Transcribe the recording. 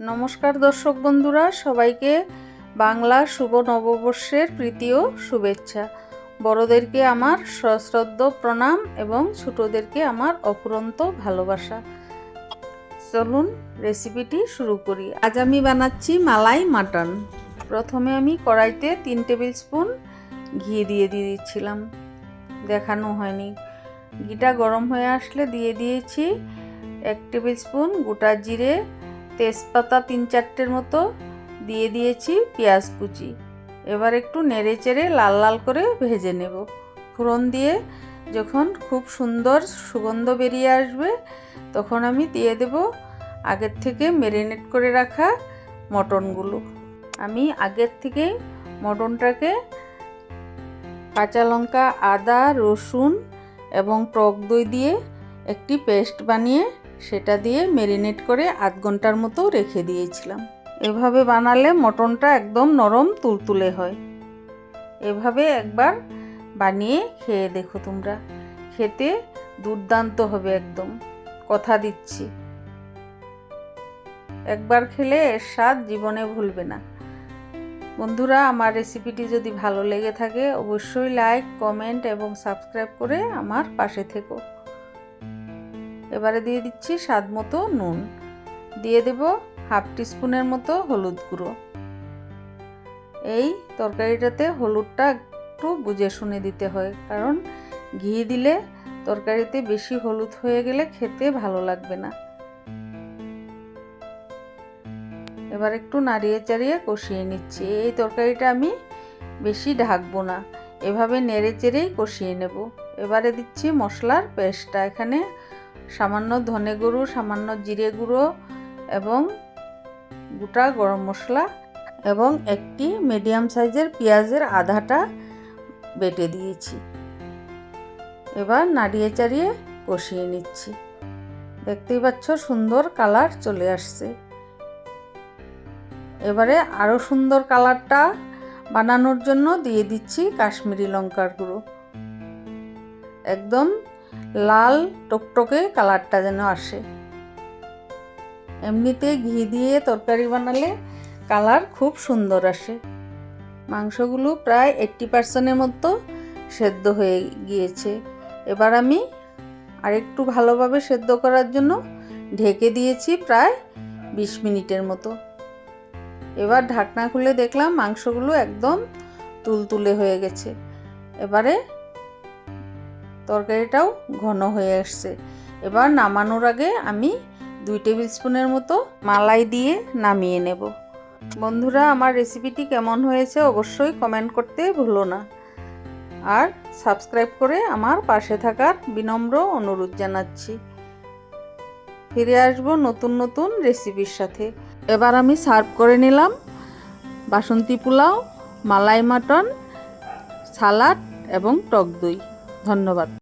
নমস্কার দর্শক বন্ধুরা, সবাইকে বাংলা শুভ নববর্ষের প্রীতি ও শুভেচ্ছা। বড়দেরকে আমার সশ্রদ্ধ প্রণাম এবং ছোটদেরকে আমার অফুরন্ত ভালোবাসা। চলুন রেসিপিটি শুরু করি। আজ আমি বানাচ্ছি মালাই মাটন। প্রথমে আমি কড়াইতে তিন টেবিল স্পুন ঘি দিয়ে দিয়ে দিচ্ছিলাম দেখানো হয়নি। ঘিটা গরম হয়ে আসলে দিয়ে দিয়েছি এক টেবিল স্পুন গোটা জিরে তেজপাতা তিন চারটের মতো দিয়ে দিয়েছি পেঁয়াজ কুচি। এবার একটু নেড়ে চেড়ে লাল লাল করে ভেজে নেব। ফোড়ন দিয়ে যখন খুব সুন্দর সুগন্ধ বেরিয়ে আসবে, তখন আমি দিয়ে দেব আগের থেকে মেরিনেট করে রাখা মটনগুলো। আমি আগের থেকে মটনটাকে কাঁচা লঙ্কা, আদা, রসুন এবং টক দই দিয়ে একটি পেস্ট বানিয়ে সেটা দিয়ে মেরিনেট করে আধ ঘণ্টার মতো রেখে দিয়েছিলাম। এভাবে বানালে মটনটা একদম নরম তুলতুলে হয়। এভাবে একবার বানিয়ে খেয়ে দেখো তোমরা। খেতে দুর্দান্ত হবে একদম। কথা দিচ্ছি। একবার খেলে এর স্বাদ জীবনে ভুলবে না। বন্ধুরা, আমার রেসিপিটি যদি ভালো লেগে থাকে, অবশ্যই লাইক কমেন্ট এবং সাবস্ক্রাইব করে আমার পাশে থেকো। এবারে দিয়ে দিচ্ছি স্বাদ মতো নুন। দিয়ে দেব হাফ টিস্পুনের মতো হলুদ গুঁড়ো। এই তরকারিটাতে হলুদটা একটু বুঝে শুনে দিতে হয়, কারণ ঘি দিলে তরকারিতে বেশি হলুদ হয়ে গেলে খেতে ভালো লাগবে না। এবার একটু নাড়িয়ে চাড়িয়ে কষিয়ে নিচ্ছি। এই তরকারিটা আমি বেশি ঢাকবো না, এভাবে নেড়ে চেড়েই কষিয়ে নেব। এবারে দিচ্ছি মশলার পেস্টটা, এখানে সামান্য ধনে গুঁড়ো, সামান্য জিরে গুঁড়ো এবং গোটা গরম মশলা এবং একটি মিডিয়াম সাইজের পেঁয়াজের আধাটা বেটে দিয়েছি। এবার নাড়িয়ে চাড়িয়ে কষিয়ে নিচ্ছি। দেখতেই পাচ্ছ সুন্দর কালার চলে আসছে। এবারে আরও সুন্দর কালারটা বানানোর জন্য দিয়ে দিচ্ছি কাশ্মীরি লঙ্কার গুঁড়ো। একদম লাল টকটকে কালারটা যেন আসে। এমনিতে ঘি দিয়ে তরকারি বানালে কালার খুব সুন্দর আসে। মাংসগুলো প্রায় এইট্টি পার্সেন্টের মতো সেদ্ধ হয়ে গিয়েছে। এবার আমি আরেকটু ভালোভাবে সেদ্ধ করার জন্য ঢেকে দিয়েছি প্রায় বিশ মিনিটের মতো। এবার ঢাকনা খুলে দেখলাম মাংসগুলো একদম তুলতুলে হয়ে গেছে। এবারে তরকারিটাও ঘন হয়ে আসছে। এবার নামানোর আগে আমি দুই টেবিল স্পুনের মতো মালাই দিয়ে নামিয়ে নেব। বন্ধুরা, আমার রেসিপিটি কেমন হয়েছে অবশ্যই কমেন্ট করতে ভুলো না। আর সাবস্ক্রাইব করে আমার পাশে থাকার বিনম্র অনুরোধ জানাচ্ছি। ফিরে আসব নতুন নতুন রেসিপির সাথে। এবার আমি সার্ভ করে নিলাম বাসন্তী পোলাও, মালাই মাটন, সালাড এবং টক দই। ধন্যবাদ।